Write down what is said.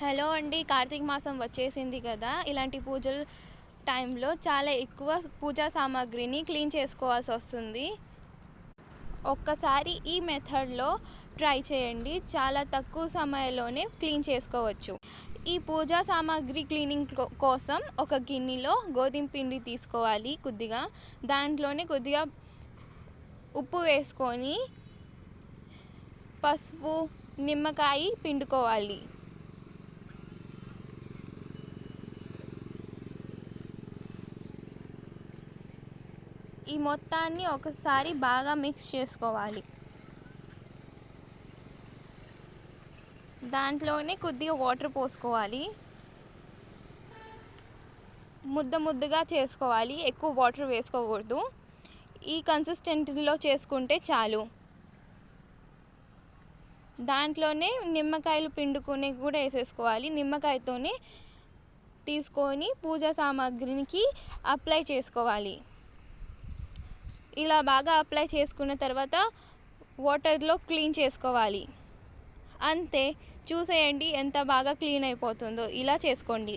Hello అండి కార్తీక మాసం వచ్చేసింది కదా. ఇలాంటి పూజలు టైంలో చాలా ఎక్కువ పూజా సామాగ్రిని క్లీన్ చేసుకోవాల్సి వస్తుంది. ఒక్కసారి ఈ మెథడ్లో ట్రై చేయండి. చాలా తక్కువ సమయంలోనే క్లీన్ చేసుకోవచ్చు. ఈ పూజా సామాగ్రి క్లీనింగ్ కోసం ఒక గిన్నెలో గోధుమ పిండి తీసుకోవాలి కొద్దిగా. దాంట్లోనే కొద్దిగా ఉప్పు వేసుకొని పసుపు నిమ్మకాయ పిండుకోవాలి. ఈ మొత్తాన్ని ఒకసారి బాగా మిక్స్ చేసుకోవాలి. దాంట్లోనే కొద్దిగా వాటర్ పోసుకోవాలి. ముద్ద ముద్దగా చేసుకోవాలి. ఎక్కువ వాటర్ వేసుకోకూడదు. ఈ కన్సిస్టెంట్లో చేసుకుంటే చాలు. దాంట్లోనే నిమ్మకాయలు పిండుకొని కూడా వేసేసుకోవాలి. నిమ్మకాయతోనే తీసుకొని పూజా సామాగ్రికి అప్లై చేసుకోవాలి. ఇలా బాగా అప్లై చేసుకున్న తర్వాత వాటర్లో క్లీన్ చేసుకోవాలి. అంతే. చూసేయండి ఎంత బాగా క్లీన్ అయిపోతుందో. ఇలా చేసుకోండి.